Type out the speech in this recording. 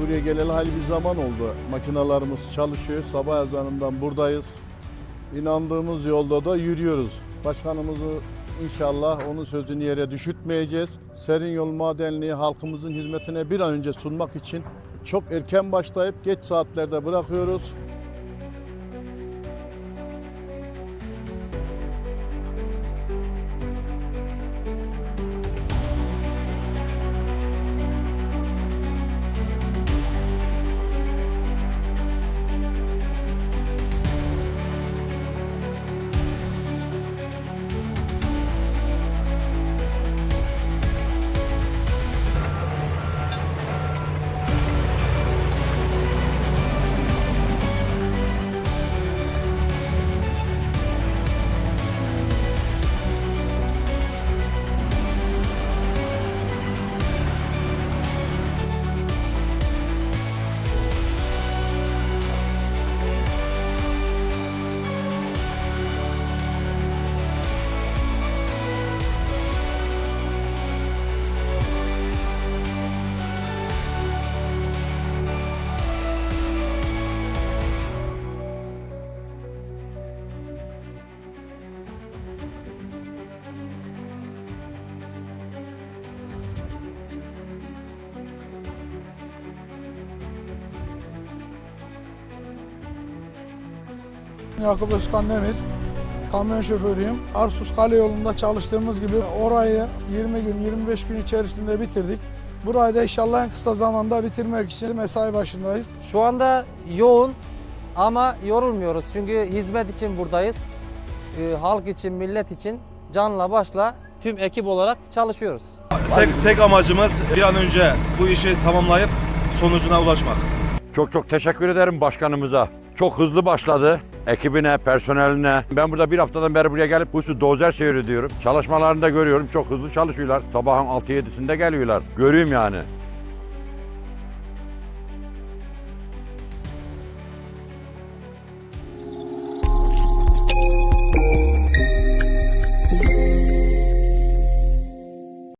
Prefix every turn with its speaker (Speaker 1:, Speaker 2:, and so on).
Speaker 1: Buraya geleli hali bir zaman oldu. Makinalarımız çalışıyor. Sabah ezanından buradayız. İnandığımız yolda da yürüyoruz. Başkanımızı inşallah onun sözünü yere düşütmeyeceğiz. Serin Yol Madenliği halkımızın hizmetine bir an önce sunmak için çok erken başlayıp geç saatlerde bırakıyoruz.
Speaker 2: Yakup Özkan Demir. Kamyon şoförüyüm. Arsus Kale yolunda çalıştığımız gibi orayı 20 gün, 25 gün içerisinde bitirdik. Burayı da inşallah en kısa zamanda bitirmek için mesai başındayız.
Speaker 3: Şu anda yoğun ama yorulmuyoruz çünkü hizmet için buradayız. Ee, halk için, millet için canla başla tüm ekip olarak çalışıyoruz.
Speaker 4: Tek, tek amacımız bir an önce bu işi tamamlayıp sonucuna ulaşmak.
Speaker 5: Çok çok teşekkür ederim başkanımıza. Çok hızlı başladı. Ekibine, personeline. Ben burada bir haftadan beri buraya gelip husus dozer seyrediyorum. Çalışmalarını da görüyorum. Çok hızlı çalışıyorlar. Sabahın 6-7'sinde geliyorlar. Görüyorum yani.